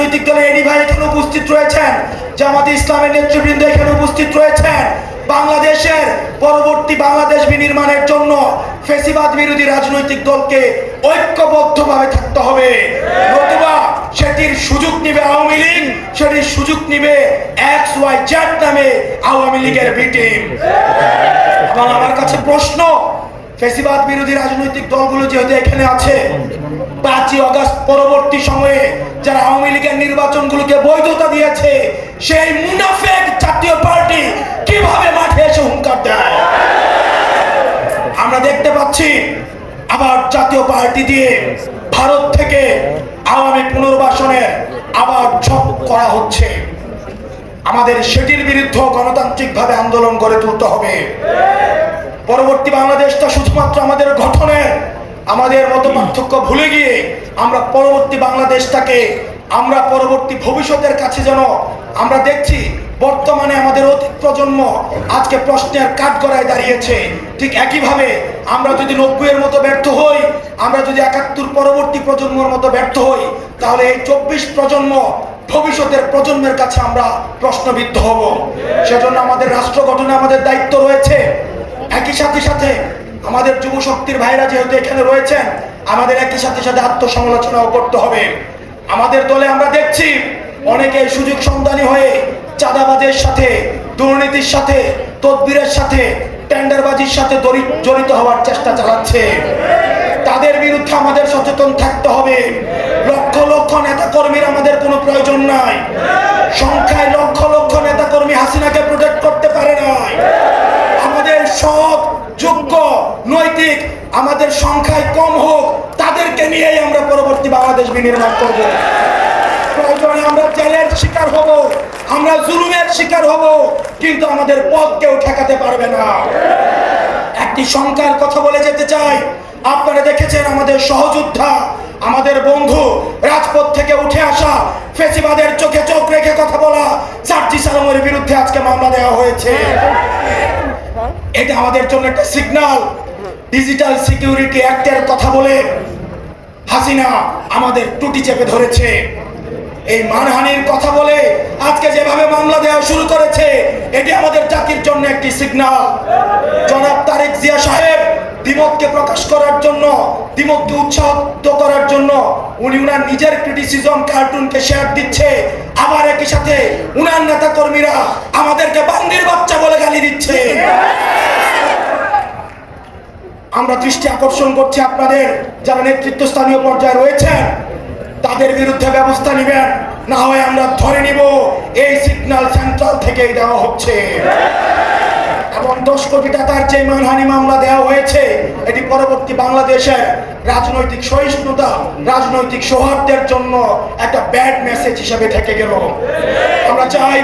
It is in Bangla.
রাজনৈতিক দলের এডি ভাই এখানে উপস্থিত রয়েছেন। জামাত ইসলামের নেতৃবৃন্দ এখানে উপস্থিত রয়েছেন। বাংলাদেশের পরবর্তী বাংলাদেশ বিনির্মাণের জন্য ফেসিবাদ বিরোধী রাজনৈতিক দলকে ঐক্যবদ্ধভাবে থাকতে হবে। নতুবা সেটির সুযোগ নিবে আওয়ামী লীগ, সেটির সুযোগ নিবে এক্স ওয়াই জেড নামে আওয়ামী লীগের বি টিম এবং আমার কাছে প্রশ্ন, ফেসিবাদ বিরোধী রাজনৈতিক দলগুলো যেহেতু এখানে আছে, পাঁচই অগস্ট পরবর্তী সময়ে যারা আওয়ামী লীগের নির্বাচনগুলোকে বৈধতা দিয়েছে, সেই মুনাফেক জাতীয় পার্টি কীভাবে মাঠে এসে হুঙ্কার দেয়? আমরা দেখতে পাচ্ছি, আবার জাতীয় পার্টি দিয়ে ভারত থেকে আওয়ামী পুনর্বাসনের আবার ঝপ করা হচ্ছে। আমাদের সেটির বিরুদ্ধে গণতান্ত্রিকভাবে আন্দোলন গড়ে তুলতে হবে। পরবর্তী বাংলাদেশটা শুধুমাত্র আমাদের আমাদের মতো পার্থক্য ভুলে গিয়ে আমরা পরবর্তী বাংলাদেশটাকে, আমরা পরবর্তী ভবিষ্যতের কাছে যেন আমরা দেখছি বর্তমানে আমাদের অতীত প্রজন্ম আজকে প্রশ্নের কাঠগড়ায় দাঁড়িয়েছে। ঠিক একইভাবে আমরা যদি নব্বইয়ের মতো ব্যর্থ হই, আমরা যদি একাত্তর পরবর্তী প্রজন্মের মতো ব্যর্থ হই, তাহলে এই চব্বিশ প্রজন্ম ভবিষ্যতের প্রজন্মের কাছে আমরা প্রশ্নবিদ্ধ হব। সেজন্য আমাদের রাষ্ট্র গঠনে আমাদের দায়িত্ব রয়েছে। একই সাথে সাথে আমাদের যুব শক্তির ভাইরা যেহেতু এখানে রয়েছেন, আমাদের একই সাথে সাথে আত্মসমালোচনাও করতে হবে। আমাদের দলে আমরা দেখছি অনেকে সুযোগ সন্ধানী হয়ে চাঁদাবাজের সাথে, দুর্নীতির সাথে, তদবিরের সাথে, টেন্ডারবাজির সাথে জড়িত হওয়ার চেষ্টা চালাচ্ছে। তাদের বিরুদ্ধে আমাদের সচেতন থাকতে হবে। লক্ষ লক্ষ নেতা কর্মীর আমাদের কোনো প্রয়োজন নাই। সংখ্যায় আমাদের সংখ্যায় কম হোক তাদেরকে নিয়েই আমরা পরবর্তী বাংলাদেশ বিনির্মাণ করব। প্রয়োজনে আমরা জেলের শিকার হব আমরা জুলুমের শিকার হব কিন্তু আমাদের পথ কেউ ঠেকাতে পারবে না। একটি সংখ্যার কথা বলে যেতে চাই আপনারা দেখেছেন আমাদের সহযোদ্ধা আমাদের বন্ধু রাজপথ থেকে উঠে আসা ফেসিবাদের চোখে চোখ রেখে কথা বলা সার্জি সালামের বিরুদ্ধে আজকে মামলা দেওয়া হয়েছে। এটা আমাদের জন্য একটা সিগন্যাল ডিজিটাল সিকিউরিটি অ্যাক্টের কথা বলে হাসিনা আমাদের টুটি চেপে ধরেছে। এই মানহানির কথা বলে আজকে যেভাবে মামলা দেওয়া শুরু করেছে, এটি আমাদের জাতির জন্য একটি সিগন্যাল জনাব তারেক জিয়া সাহেব দ্বিমতকে প্রকাশ করার জন্য, দ্বিমতকে উৎসাহিত করার জন্য উনি উনার নিজের ক্রিটিসিজম কার্টুনকে শেয়ার দিচ্ছে। আবার একই সাথে উনার নেতা কর্মীরা আমাদেরকে বান্দির বাচ্চা বলে গালি দিচ্ছে। আমরা দৃষ্টি আকর্ষণ করছি আপনাদের যারা নেতৃত্বস্থানীয় পর্যায়ে রয়েছেন, তাদের বিরুদ্ধে ব্যবস্থা নেবেন। না হয় আমরা ধরে নিব এই সিগন্যাল সেন্ট্রাল থেকেই দেওয়া হচ্ছে। এবং দশ কোটি টাকার যে মানহানি মামলা দেওয়া হয়েছে, এটি পরবর্তী বাংলাদেশের রাজনৈতিক সহিষ্ণুতা, রাজনৈতিক সৌহার্দ্যের জন্য একটা ব্যাড মেসেজ হিসেবে থেকে গেল। আমরা চাই